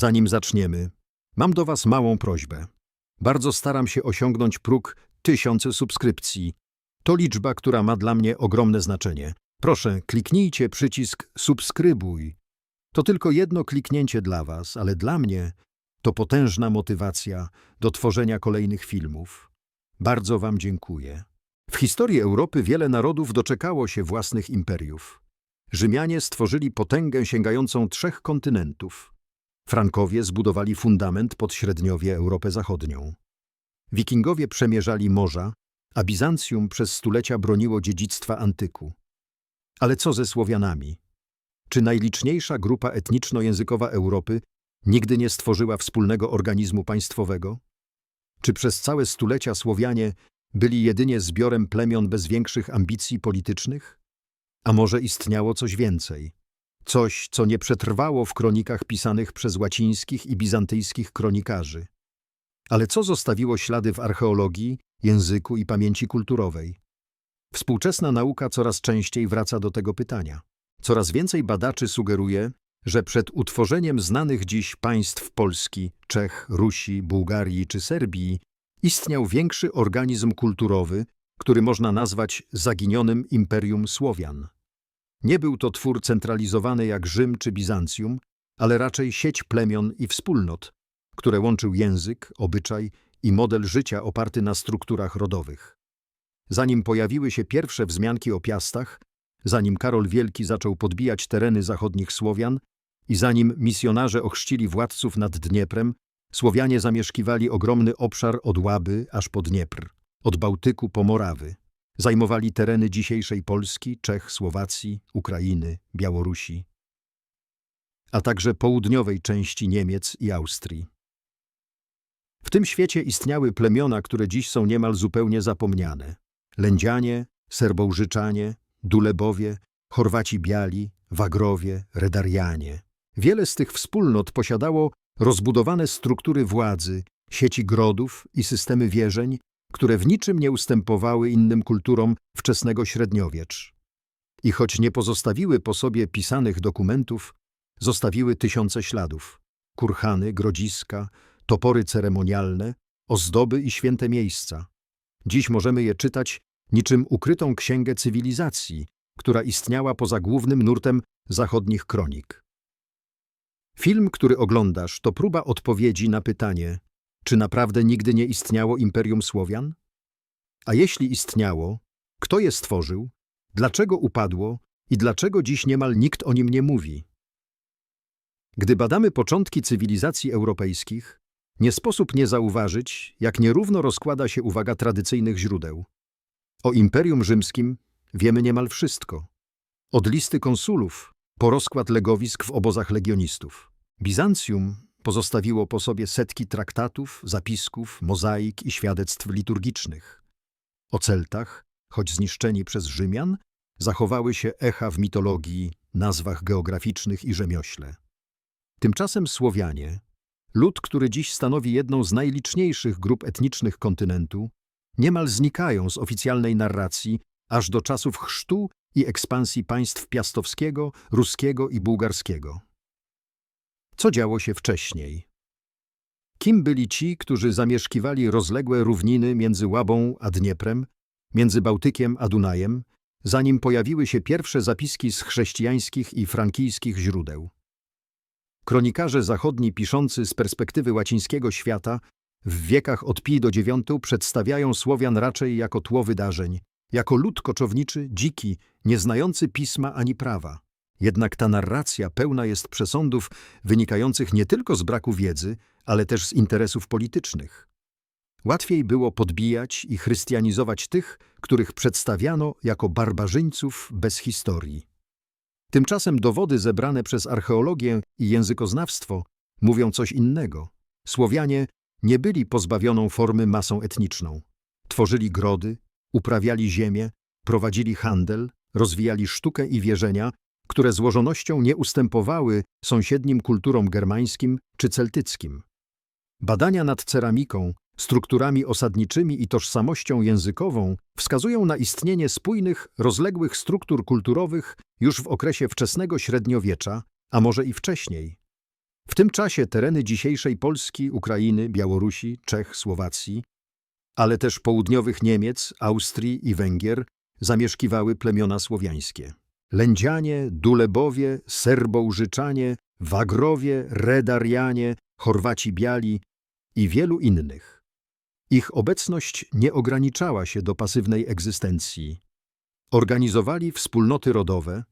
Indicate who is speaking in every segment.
Speaker 1: Zanim zaczniemy, mam do Was małą prośbę. Bardzo staram się osiągnąć próg tysiące subskrypcji. To liczba, która ma dla mnie ogromne znaczenie. Proszę, kliknijcie przycisk subskrybuj. To tylko jedno kliknięcie dla Was, ale dla mnie to potężna motywacja do tworzenia kolejnych filmów. Bardzo Wam dziękuję. W historii Europy wiele narodów doczekało się własnych imperiów. Rzymianie stworzyli potęgę sięgającą trzech kontynentów. Frankowie zbudowali fundament pod średniowie Europę Zachodnią. Wikingowie przemierzali morza, a Bizancjum przez stulecia broniło dziedzictwa antyku. Ale co ze Słowianami? Czy najliczniejsza grupa etniczno-językowa Europy nigdy nie stworzyła wspólnego organizmu państwowego? Czy przez całe stulecia Słowianie byli jedynie zbiorem plemion bez większych ambicji politycznych? A może istniało coś więcej? Coś, co nie przetrwało w kronikach pisanych przez łacińskich i bizantyjskich kronikarzy. Ale co zostawiło ślady w archeologii, języku i pamięci kulturowej? Współczesna nauka coraz częściej wraca do tego pytania. Coraz więcej badaczy sugeruje, że przed utworzeniem znanych dziś państw Polski, Czech, Rusi, Bułgarii czy Serbii istniał większy organizm kulturowy, który można nazwać zaginionym Imperium Słowian. Nie był to twór centralizowany jak Rzym czy Bizancjum, ale raczej sieć plemion i wspólnot, które łączył język, obyczaj i model życia oparty na strukturach rodowych. Zanim pojawiły się pierwsze wzmianki o piastach, zanim Karol Wielki zaczął podbijać tereny zachodnich Słowian i zanim misjonarze ochrzcili władców nad Dnieprem, Słowianie zamieszkiwali ogromny obszar od Łaby aż po Dniepr, od Bałtyku po Morawy. Zajmowali tereny dzisiejszej Polski, Czech, Słowacji, Ukrainy, Białorusi, a także południowej części Niemiec i Austrii. W tym świecie istniały plemiona, które dziś są niemal zupełnie zapomniane. Lędzianie, Serbołżyczanie, Dulebowie, Chorwaci Biali, Wagrowie, Redarianie. Wiele z tych wspólnot posiadało rozbudowane struktury władzy, sieci grodów i systemy wierzeń, które w niczym nie ustępowały innym kulturom wczesnego średniowiecz. I choć nie pozostawiły po sobie pisanych dokumentów, zostawiły tysiące śladów. Kurhany, grodziska, topory ceremonialne, ozdoby i święte miejsca. Dziś możemy je czytać niczym ukrytą księgę cywilizacji, która istniała poza głównym nurtem zachodnich kronik. Film, który oglądasz, to próba odpowiedzi na pytanie, czy naprawdę nigdy nie istniało Imperium Słowian? A jeśli istniało, kto je stworzył, dlaczego upadło i dlaczego dziś niemal nikt o nim nie mówi? Gdy badamy początki cywilizacji europejskich, nie sposób nie zauważyć, jak nierówno rozkłada się uwaga tradycyjnych źródeł. O Imperium Rzymskim wiemy niemal wszystko. Od listy konsulów po rozkład legowisk w obozach legionistów. Bizancjum pozostawiło po sobie setki traktatów, zapisków, mozaik i świadectw liturgicznych. O Celtach, choć zniszczeni przez Rzymian, zachowały się echa w mitologii, nazwach geograficznych i rzemiośle. Tymczasem Słowianie, lud, który dziś stanowi jedną z najliczniejszych grup etnicznych kontynentu, niemal znikają z oficjalnej narracji aż do czasów chrztu i ekspansji państw piastowskiego, ruskiego i bułgarskiego. Co działo się wcześniej? Kim byli ci, którzy zamieszkiwali rozległe równiny między Łabą a Dnieprem, między Bałtykiem a Dunajem, zanim pojawiły się pierwsze zapiski z chrześcijańskich i frankijskich źródeł? Kronikarze zachodni piszący z perspektywy łacińskiego świata w wiekach od Pi do IX przedstawiają Słowian raczej jako tło wydarzeń, jako lud koczowniczy, dziki, nieznający pisma ani prawa. Jednak ta narracja pełna jest przesądów wynikających nie tylko z braku wiedzy, ale też z interesów politycznych. Łatwiej było podbijać i chrystianizować tych, których przedstawiano jako barbarzyńców bez historii. Tymczasem dowody zebrane przez archeologię i językoznawstwo mówią coś innego. Słowianie nie byli pozbawioną formy masą etniczną. Tworzyli grody, uprawiali ziemię, prowadzili handel, rozwijali sztukę i wierzenia, które złożonością nie ustępowały sąsiednim kulturom germańskim czy celtyckim. Badania nad ceramiką, strukturami osadniczymi i tożsamością językową wskazują na istnienie spójnych, rozległych struktur kulturowych już w okresie wczesnego średniowiecza, a może i wcześniej. W tym czasie tereny dzisiejszej Polski, Ukrainy, Białorusi, Czech, Słowacji, ale też południowych Niemiec, Austrii i Węgier zamieszkiwały plemiona słowiańskie. Lędzianie, Dulebowie, Serbołżyczanie, Wagrowie, Redarianie, Chorwaci Biali i wielu innych. Ich obecność nie ograniczała się do pasywnej egzystencji. Organizowali wspólnoty rodowe,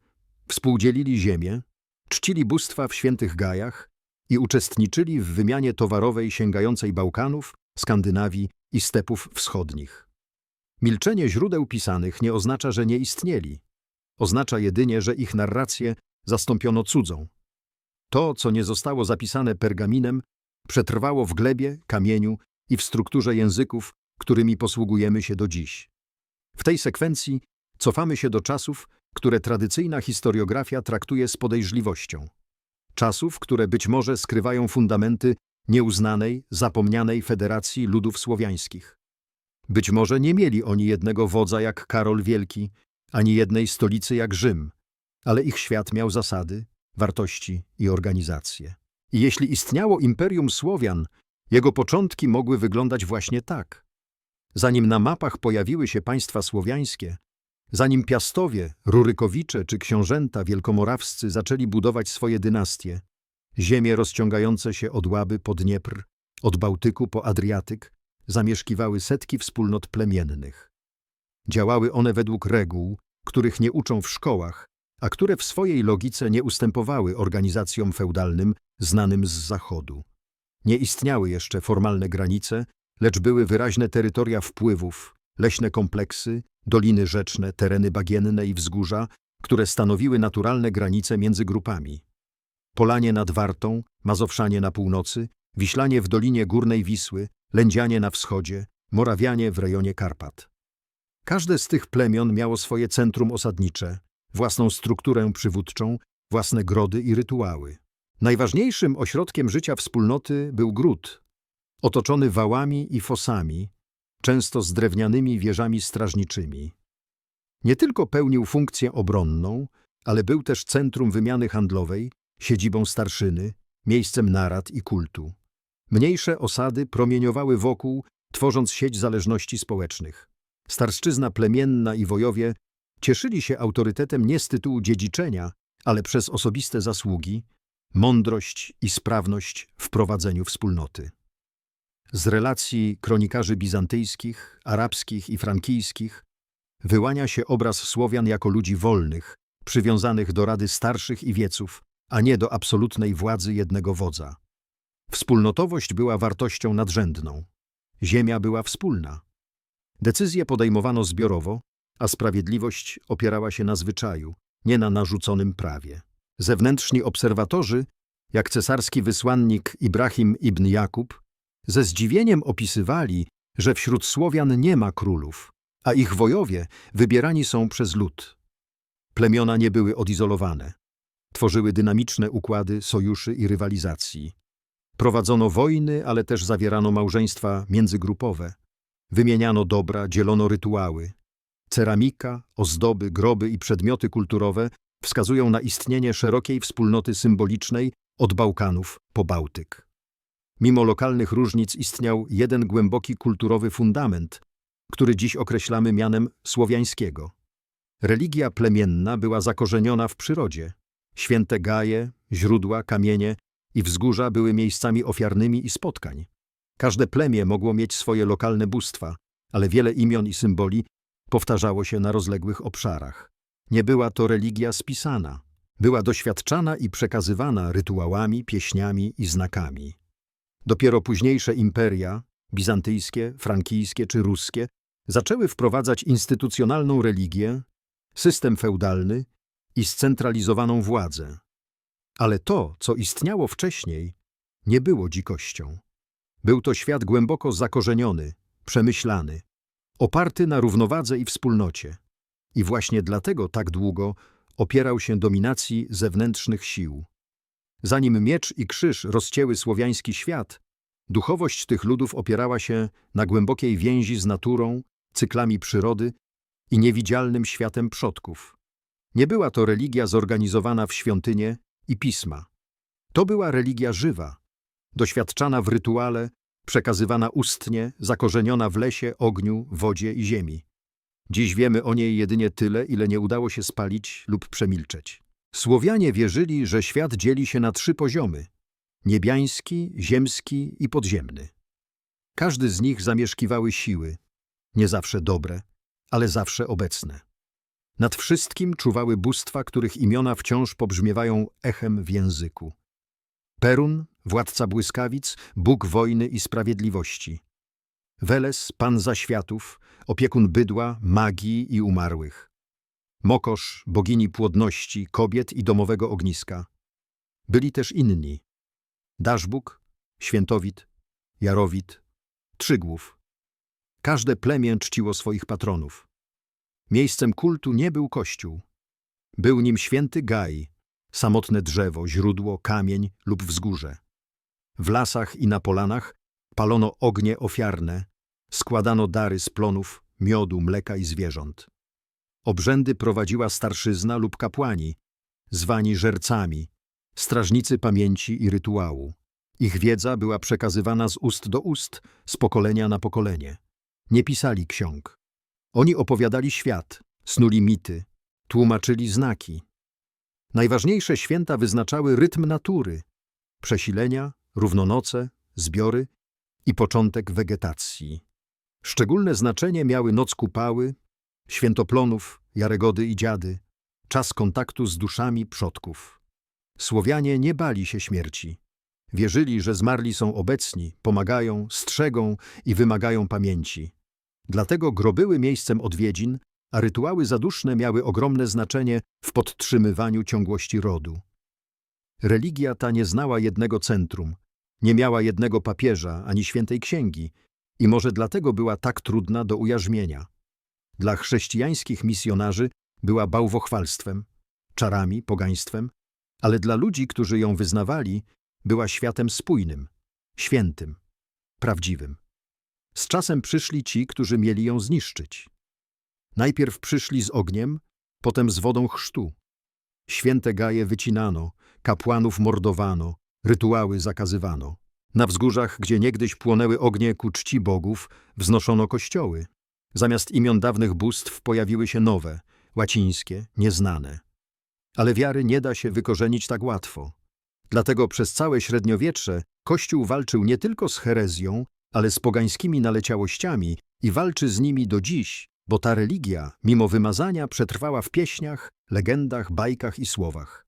Speaker 1: współdzielili ziemię, czcili bóstwa w świętych gajach i uczestniczyli w wymianie towarowej sięgającej Bałkanów, Skandynawii i stepów wschodnich. Milczenie źródeł pisanych nie oznacza, że nie istnieli. Oznacza jedynie, że ich narrację zastąpiono cudzą. To, co nie zostało zapisane pergaminem, przetrwało w glebie, kamieniu i w strukturze języków, którymi posługujemy się do dziś. W tej sekwencji cofamy się do czasów, które tradycyjna historiografia traktuje z podejrzliwością. Czasów, które być może skrywają fundamenty nieuznanej, zapomnianej Federacji Ludów Słowiańskich. Być może nie mieli oni jednego wodza jak Karol Wielki, ani jednej stolicy jak Rzym, ale ich świat miał zasady, wartości i organizację. I jeśli istniało Imperium Słowian, jego początki mogły wyglądać właśnie tak. Zanim na mapach pojawiły się państwa słowiańskie, zanim Piastowie, Rurykowicze czy książęta wielkomorawscy zaczęli budować swoje dynastie, ziemie rozciągające się od Łaby po Dniepr, od Bałtyku po Adriatyk, zamieszkiwały setki wspólnot plemiennych. Działały one według reguł, których nie uczą w szkołach, a które w swojej logice nie ustępowały organizacjom feudalnym znanym z Zachodu. Nie istniały jeszcze formalne granice, lecz były wyraźne terytoria wpływów, leśne kompleksy, doliny rzeczne, tereny bagienne i wzgórza, które stanowiły naturalne granice między grupami. Polanie nad Wartą, Mazowszanie na północy, Wiślanie w dolinie Górnej Wisły, Lędzianie na wschodzie, Morawianie w rejonie Karpat. Każde z tych plemion miało swoje centrum osadnicze, własną strukturę przywódczą, własne grody i rytuały. Najważniejszym ośrodkiem życia wspólnoty był gród, otoczony wałami i fosami, często z drewnianymi wieżami strażniczymi. Nie tylko pełnił funkcję obronną, ale był też centrum wymiany handlowej, siedzibą starszyny, miejscem narad i kultu. Mniejsze osady promieniowały wokół, tworząc sieć zależności społecznych. Starszczyzna plemienna i wojowie cieszyli się autorytetem nie z tytułu dziedziczenia, ale przez osobiste zasługi, mądrość i sprawność w prowadzeniu wspólnoty. Z relacji kronikarzy bizantyjskich, arabskich i frankijskich wyłania się obraz Słowian jako ludzi wolnych, przywiązanych do rady starszych i wieców, a nie do absolutnej władzy jednego wodza. Wspólnotowość była wartością nadrzędną. Ziemia była wspólna. Decyzje podejmowano zbiorowo, a sprawiedliwość opierała się na zwyczaju, nie na narzuconym prawie. Zewnętrzni obserwatorzy, jak cesarski wysłannik Ibrahim ibn Jakub, ze zdziwieniem opisywali, że wśród Słowian nie ma królów, a ich wojowie wybierani są przez lud. Plemiona nie były odizolowane. Tworzyły dynamiczne układy sojuszy i rywalizacji. Prowadzono wojny, ale też zawierano małżeństwa międzygrupowe. Wymieniano dobra, dzielono rytuały. Ceramika, ozdoby, groby i przedmioty kulturowe wskazują na istnienie szerokiej wspólnoty symbolicznej od Bałkanów po Bałtyk. Mimo lokalnych różnic istniał jeden głęboki kulturowy fundament, który dziś określamy mianem słowiańskiego. Religia plemienna była zakorzeniona w przyrodzie. Święte gaje, źródła, kamienie i wzgórza były miejscami ofiarnymi i spotkań. Każde plemię mogło mieć swoje lokalne bóstwa, ale wiele imion i symboli powtarzało się na rozległych obszarach. Nie była to religia spisana. Była doświadczana i przekazywana rytuałami, pieśniami i znakami. Dopiero późniejsze imperia, bizantyjskie, frankijskie czy ruskie, zaczęły wprowadzać instytucjonalną religię, system feudalny i scentralizowaną władzę. Ale to, co istniało wcześniej, nie było dzikością. Był to świat głęboko zakorzeniony, przemyślany, oparty na równowadze i wspólnocie. I właśnie dlatego tak długo opierał się dominacji zewnętrznych sił. Zanim miecz i krzyż rozcięły słowiański świat, duchowość tych ludów opierała się na głębokiej więzi z naturą, cyklami przyrody i niewidzialnym światem przodków. Nie była to religia zorganizowana w świątynie i pisma. To była religia żywa, doświadczana w rytuale, przekazywana ustnie, zakorzeniona w lesie, ogniu, wodzie i ziemi. Dziś wiemy o niej jedynie tyle, ile nie udało się spalić lub przemilczeć. Słowianie wierzyli, że świat dzieli się na trzy poziomy – niebiański, ziemski i podziemny. Każdy z nich zamieszkiwały siły, nie zawsze dobre, ale zawsze obecne. Nad wszystkim czuwały bóstwa, których imiona wciąż pobrzmiewają echem w języku. Perun, władca błyskawic, Bóg wojny i sprawiedliwości. Weles, pan zaświatów, opiekun bydła, magii i umarłych. Mokosz, bogini płodności, kobiet i domowego ogniska. Byli też inni. Daszbóg, Świętowit, Jarowit, Trzygłów. Każde plemię czciło swoich patronów. Miejscem kultu nie był kościół. Był nim święty Gaj, samotne drzewo, źródło, kamień lub wzgórze. W lasach i na polanach palono ognie ofiarne, składano dary z plonów, miodu, mleka i zwierząt. Obrzędy prowadziła starszyzna lub kapłani, zwani żercami, strażnicy pamięci i rytuału. Ich wiedza była przekazywana z ust do ust, z pokolenia na pokolenie. Nie pisali ksiąg. Oni opowiadali świat, snuli mity, tłumaczyli znaki. Najważniejsze święta wyznaczały rytm natury, przesilenia, równonoce, zbiory i początek wegetacji. Szczególne znaczenie miały noc kupały, świętoplonów, jaregody i dziady, czas kontaktu z duszami przodków. Słowianie nie bali się śmierci. Wierzyli, że zmarli są obecni, pomagają, strzegą i wymagają pamięci. Dlatego groby były miejscem odwiedzin, a rytuały zaduszne miały ogromne znaczenie w podtrzymywaniu ciągłości rodu. Religia ta nie znała jednego centrum, nie miała jednego papieża ani świętej księgi i może dlatego była tak trudna do ujarzmienia. Dla chrześcijańskich misjonarzy była bałwochwalstwem, czarami, pogaństwem, ale dla ludzi, którzy ją wyznawali, była światem spójnym, świętym, prawdziwym. Z czasem przyszli ci, którzy mieli ją zniszczyć. Najpierw przyszli z ogniem, potem z wodą chrztu. Święte gaje wycinano, kapłanów mordowano, rytuały zakazywano. Na wzgórzach, gdzie niegdyś płonęły ognie ku czci bogów, wznoszono kościoły. Zamiast imion dawnych bóstw pojawiły się nowe, łacińskie, nieznane. Ale wiary nie da się wykorzenić tak łatwo. Dlatego przez całe średniowiecze Kościół walczył nie tylko z herezją, ale z pogańskimi naleciałościami i walczy z nimi do dziś, bo ta religia, mimo wymazania, przetrwała w pieśniach, legendach, bajkach i słowach.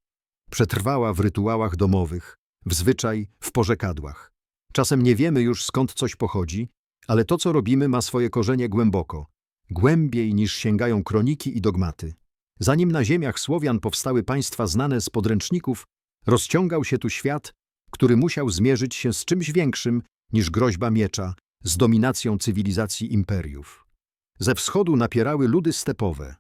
Speaker 1: Przetrwała w rytuałach domowych, w zwyczaj, w porzekadłach. Czasem nie wiemy już skąd coś pochodzi, ale to, co robimy, ma swoje korzenie głęboko, głębiej niż sięgają kroniki i dogmaty. Zanim na ziemiach Słowian powstały państwa znane z podręczników, rozciągał się tu świat, który musiał zmierzyć się z czymś większym niż groźba miecza, z dominacją cywilizacji imperiów. Ze wschodu napierały ludy stepowe,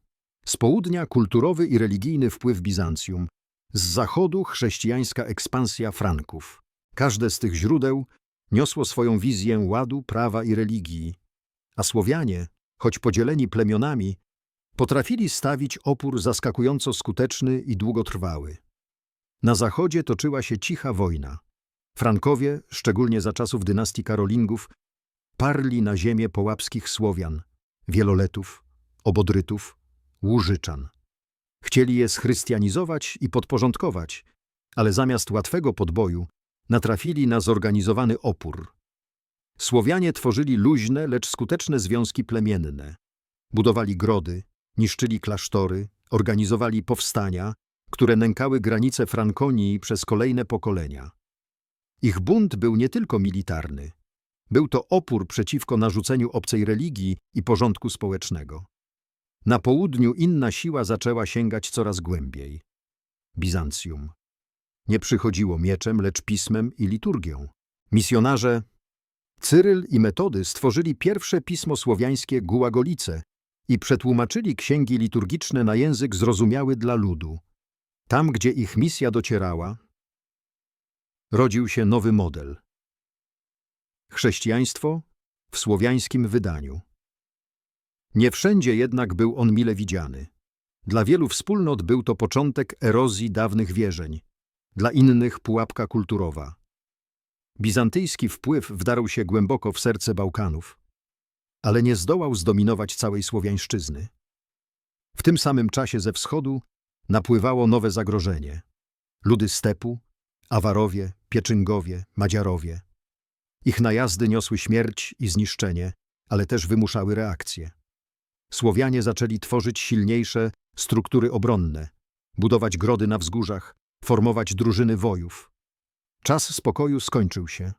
Speaker 1: z południa kulturowy i religijny wpływ Bizancjum, z zachodu chrześcijańska ekspansja Franków. Każde z tych źródeł niosło swoją wizję ładu, prawa i religii, a Słowianie, choć podzieleni plemionami, potrafili stawić opór zaskakująco skuteczny i długotrwały. Na zachodzie toczyła się cicha wojna. Frankowie, szczególnie za czasów dynastii Karolingów, parli na ziemię połapskich Słowian, wieloletów, obodrytów, łużyczan. Chcieli je schrystianizować i podporządkować, ale zamiast łatwego podboju natrafili na zorganizowany opór. Słowianie tworzyli luźne, lecz skuteczne związki plemienne. Budowali grody, niszczyli klasztory, organizowali powstania, które nękały granice Frankonii przez kolejne pokolenia. Ich bunt był nie tylko militarny. Był to opór przeciwko narzuceniu obcej religii i porządku społecznego. Na południu inna siła zaczęła sięgać coraz głębiej. Bizancjum. Nie przychodziło mieczem, lecz pismem i liturgią. Misjonarze Cyryl i Metody stworzyli pierwsze pismo słowiańskie Gułagolice i przetłumaczyli księgi liturgiczne na język zrozumiały dla ludu. Tam, gdzie ich misja docierała, rodził się nowy model. Chrześcijaństwo w słowiańskim wydaniu. Nie wszędzie jednak był on mile widziany. Dla wielu wspólnot był to początek erozji dawnych wierzeń. dla innych pułapka kulturowa. Bizantyjski wpływ wdarł się głęboko w serce Bałkanów, ale nie zdołał zdominować całej Słowiańszczyzny. W tym samym czasie ze wschodu napływało nowe zagrożenie. Ludy stepu, Awarowie, Pieczyngowie, Madziarowie. Ich najazdy niosły śmierć i zniszczenie, ale też wymuszały reakcję. Słowianie zaczęli tworzyć silniejsze struktury obronne, budować grody na wzgórzach, formować drużyny wojów. Czas spokoju skończył się.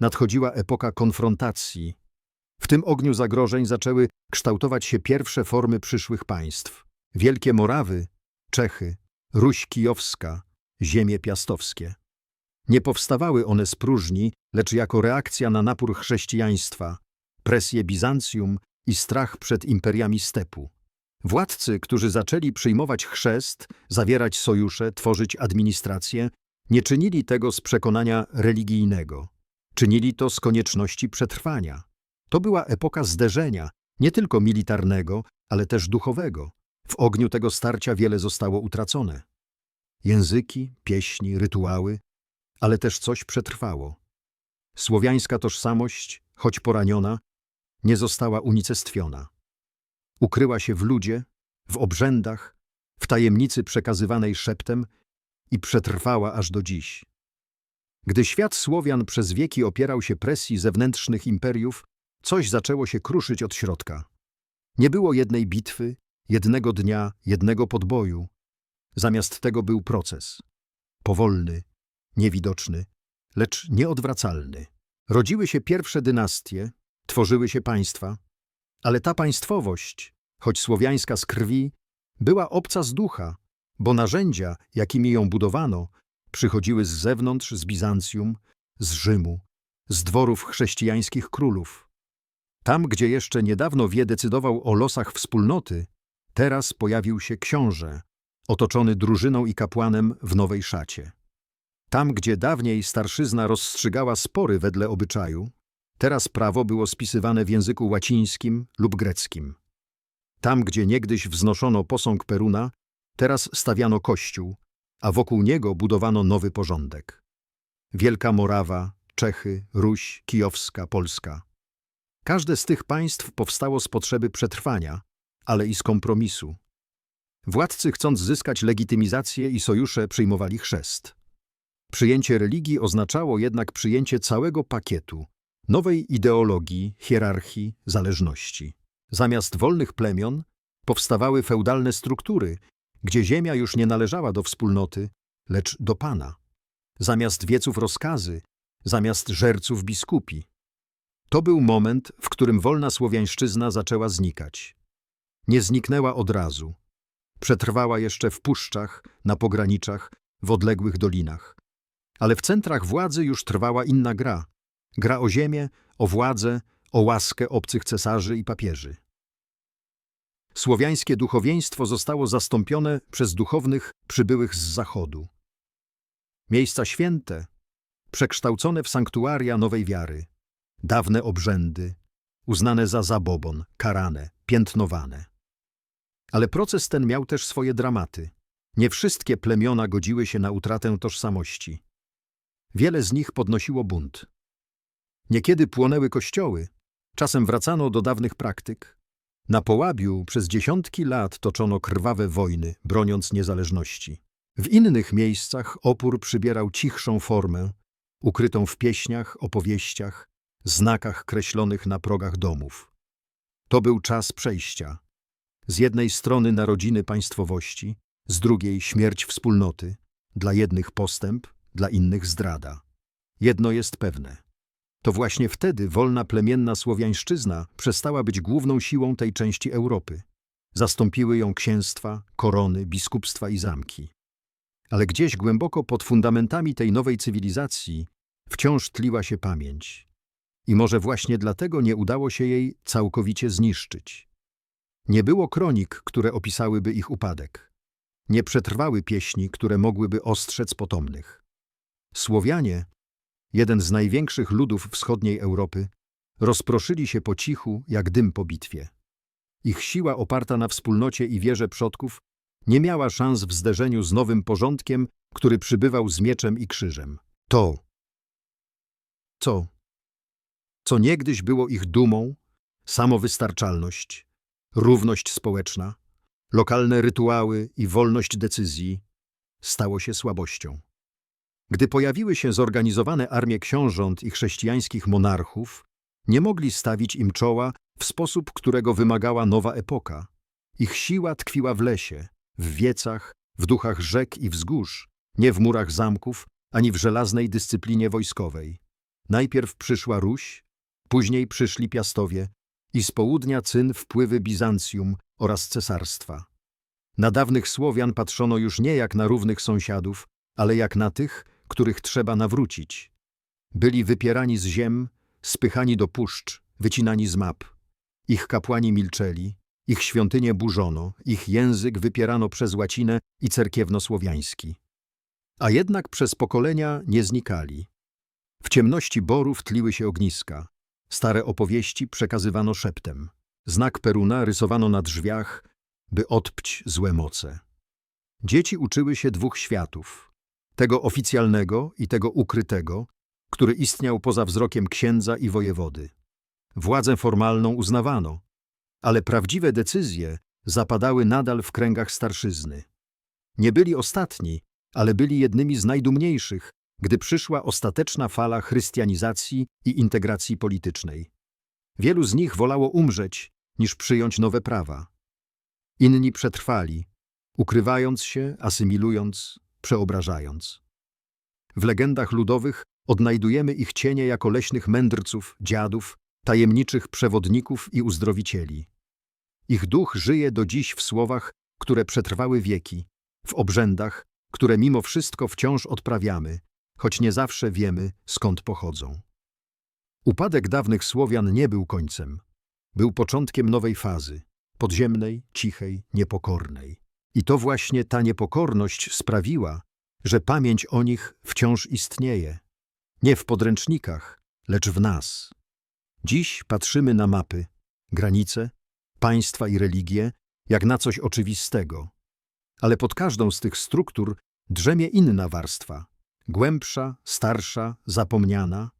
Speaker 1: Nadchodziła epoka konfrontacji. W tym ogniu zagrożeń zaczęły kształtować się pierwsze formy przyszłych państw. Wielkie Morawy, Czechy, Ruś Kijowska, ziemie piastowskie. Nie powstawały one z próżni, lecz jako reakcja na napór chrześcijaństwa, presję Bizancjum i strach przed imperiami stepu. Władcy, którzy zaczęli przyjmować chrzest, zawierać sojusze, tworzyć administrację, nie czynili tego z przekonania religijnego. Czynili to z konieczności przetrwania. To była epoka zderzenia, nie tylko militarnego, ale też duchowego. W ogniu tego starcia wiele zostało utracone. Języki, pieśni, rytuały, ale też coś przetrwało. Słowiańska tożsamość, choć poraniona, nie została unicestwiona. Ukryła się w ludzie, w obrzędach, w tajemnicy przekazywanej szeptem i przetrwała aż do dziś. Gdy świat Słowian przez wieki opierał się presji zewnętrznych imperiów, coś zaczęło się kruszyć od środka. Nie było jednej bitwy, jednego dnia, jednego podboju. Zamiast tego był proces. Powolny, niewidoczny, lecz nieodwracalny. Rodziły się pierwsze dynastie, tworzyły się państwa, ale ta państwowość, choć słowiańska z krwi, była obca z ducha, bo narzędzia, jakimi ją budowano, przychodziły z zewnątrz, z Bizancjum, z Rzymu, z dworów chrześcijańskich królów. Tam, gdzie jeszcze niedawno wie decydował o losach wspólnoty, teraz pojawił się książę, otoczony drużyną i kapłanem w nowej szacie. Tam, gdzie dawniej starszyzna rozstrzygała spory wedle obyczaju, teraz prawo było spisywane w języku łacińskim lub greckim. Tam, gdzie niegdyś wznoszono posąg Peruna, teraz stawiano kościół, a wokół niego budowano nowy porządek. Wielka Morawa, Czechy, Ruś, Kijowska, Polska. Każde z tych państw powstało z potrzeby przetrwania, ale i z kompromisu. Władcy, chcąc zyskać legitymizację i sojusze, przyjmowali chrzest. Przyjęcie religii oznaczało jednak przyjęcie całego pakietu, nowej ideologii, hierarchii, zależności. Zamiast wolnych plemion powstawały feudalne struktury, gdzie ziemia już nie należała do wspólnoty, lecz do pana. Zamiast wieców rozkazy, zamiast żerców biskupi. To był moment, w którym wolna słowiańszczyzna zaczęła znikać. Nie zniknęła od razu. Przetrwała jeszcze w puszczach, na pograniczach, w odległych dolinach. Ale w centrach władzy już trwała inna gra. Gra o ziemię, o władzę, o łaskę obcych cesarzy i papieży. Słowiańskie duchowieństwo zostało zastąpione przez duchownych przybyłych z zachodu. Miejsca święte, przekształcone w sanktuaria nowej wiary, dawne obrzędy, uznane za zabobon, karane, piętnowane. Ale proces ten miał też swoje dramaty. Nie wszystkie plemiona godziły się na utratę tożsamości. Wiele z nich podnosiło bunt. Niekiedy płonęły kościoły, czasem wracano do dawnych praktyk. Na Połabiu przez dziesiątki lat toczono krwawe wojny, broniąc niezależności. W innych miejscach opór przybierał cichszą formę, ukrytą w pieśniach, opowieściach, znakach kreślonych na progach domów. To był czas przejścia. Z jednej strony narodziny państwowości, z drugiej śmierć wspólnoty, dla jednych postęp, dla innych zdrada. Jedno jest pewne. To właśnie wtedy wolna plemienna słowiańszczyzna przestała być główną siłą tej części Europy. Zastąpiły ją księstwa, korony, biskupstwa i zamki. Ale gdzieś głęboko pod fundamentami tej nowej cywilizacji wciąż tliła się pamięć. I może właśnie dlatego nie udało się jej całkowicie zniszczyć. Nie było kronik, które opisałyby ich upadek. Nie przetrwały pieśni, które mogłyby ostrzec potomnych. Słowianie, jeden z największych ludów wschodniej Europy, rozproszyli się po cichu jak dym po bitwie. Ich siła oparta na wspólnocie i wierze przodków nie miała szans w zderzeniu z nowym porządkiem który przybywał z mieczem i krzyżem. To, co, co niegdyś było ich dumą, samowystarczalność, równość społeczna, lokalne rytuały i wolność decyzji, stało się słabością. Gdy pojawiły się zorganizowane armie książąt i chrześcijańskich monarchów, nie mogli stawić im czoła w sposób, którego wymagała nowa epoka. Ich siła tkwiła w lesie, w wiecach, w duchach rzek i wzgórz, nie w murach zamków, ani w żelaznej dyscyplinie wojskowej. Najpierw przyszła Ruś, później przyszli Piastowie i z południa Cyn wpływy Bizancjum oraz cesarstwa. Na dawnych Słowian patrzono już nie jak na równych sąsiadów, ale jak na tych, których trzeba nawrócić. Byli wypierani z ziem, spychani do puszcz, wycinani z map. Ich kapłani milczeli, ich świątynie burzono, ich język wypierano przez łacinę i cerkiewnosłowiański. A jednak przez pokolenia nie znikali. W ciemności borów tliły się ogniska. Stare opowieści przekazywano szeptem. Znak Peruna rysowano na drzwiach, by odpć złe moce. Dzieci uczyły się dwóch światów. Tego oficjalnego i tego ukrytego, który istniał poza wzrokiem księdza i wojewody. Władzę formalną uznawano, ale prawdziwe decyzje zapadały nadal w kręgach starszyzny. Nie byli ostatni, ale byli jednymi z najdumniejszych, gdy przyszła ostateczna fala chrystianizacji i integracji politycznej. Wielu z nich wolało umrzeć, niż przyjąć nowe prawa. Inni przetrwali, ukrywając się, asymilując, przeobrażając. W legendach ludowych odnajdujemy ich cienie jako leśnych mędrców, dziadów, tajemniczych przewodników i uzdrowicieli. Ich duch żyje do dziś w słowach, które przetrwały wieki, w obrzędach, które mimo wszystko wciąż odprawiamy, choć nie zawsze wiemy, skąd pochodzą. Upadek dawnych Słowian nie był końcem. Był początkiem nowej fazy, podziemnej, cichej, niepokornej. I to właśnie ta niepokorność sprawiła, że pamięć o nich wciąż istnieje. Nie w podręcznikach, lecz w nas. Dziś patrzymy na mapy, granice, państwa i religie jak na coś oczywistego. Ale pod każdą z tych struktur drzemie inna warstwa, głębsza, starsza, zapomniana.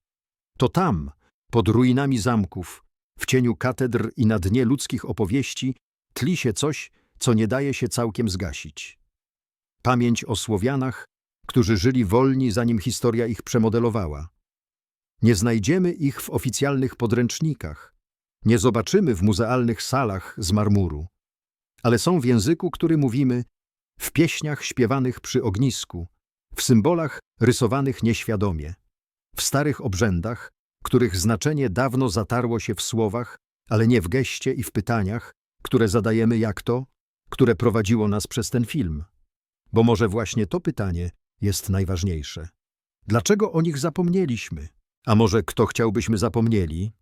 Speaker 1: To tam, pod ruinami zamków, w cieniu katedr i na dnie ludzkich opowieści, tli się coś, co nie daje się całkiem zgasić. Pamięć o Słowianach, którzy żyli wolni, zanim historia ich przemodelowała. Nie znajdziemy ich w oficjalnych podręcznikach, nie zobaczymy w muzealnych salach z marmuru, ale są w języku, który mówimy, w pieśniach śpiewanych przy ognisku, w symbolach rysowanych nieświadomie, w starych obrzędach, których znaczenie dawno zatarło się w słowach, ale nie w geście i w pytaniach, które zadajemy jak to, które prowadziło nas przez ten film. Bo może właśnie to pytanie jest najważniejsze. Dlaczego o nich zapomnieliśmy? A może kto chciałbyśmy zapomnieli?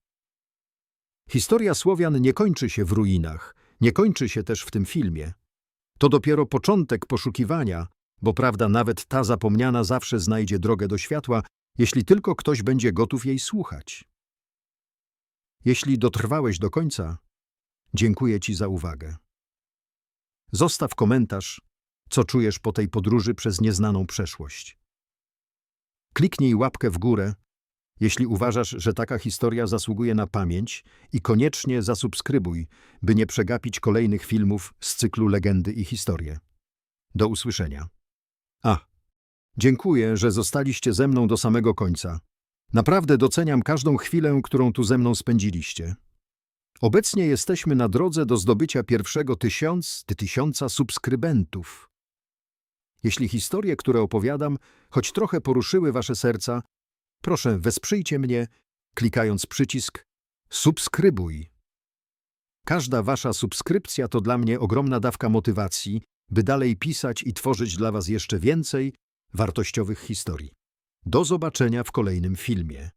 Speaker 1: Historia Słowian nie kończy się w ruinach, nie kończy się też w tym filmie. To dopiero początek poszukiwania, bo prawda nawet ta zapomniana zawsze znajdzie drogę do światła, jeśli tylko ktoś będzie gotów jej słuchać. Jeśli dotrwałeś do końca, dziękuję Ci za uwagę. Zostaw komentarz, co czujesz po tej podróży przez nieznaną przeszłość. Kliknij łapkę w górę, jeśli uważasz, że taka historia zasługuje na pamięć i koniecznie zasubskrybuj, by nie przegapić kolejnych filmów z cyklu Legendy i Historie. Do usłyszenia. A, dziękuję, że zostaliście ze mną do samego końca. Naprawdę doceniam każdą chwilę, którą tu ze mną spędziliście. Obecnie jesteśmy na drodze do zdobycia pierwszego tysiąc, ty tysiąca subskrybentów. Jeśli historie, które opowiadam, choć trochę poruszyły wasze serca, proszę wesprzyjcie mnie, klikając przycisk subskrybuj. Każda wasza subskrypcja to dla mnie ogromna dawka motywacji, by dalej pisać i tworzyć dla was jeszcze więcej wartościowych historii. Do zobaczenia w kolejnym filmie.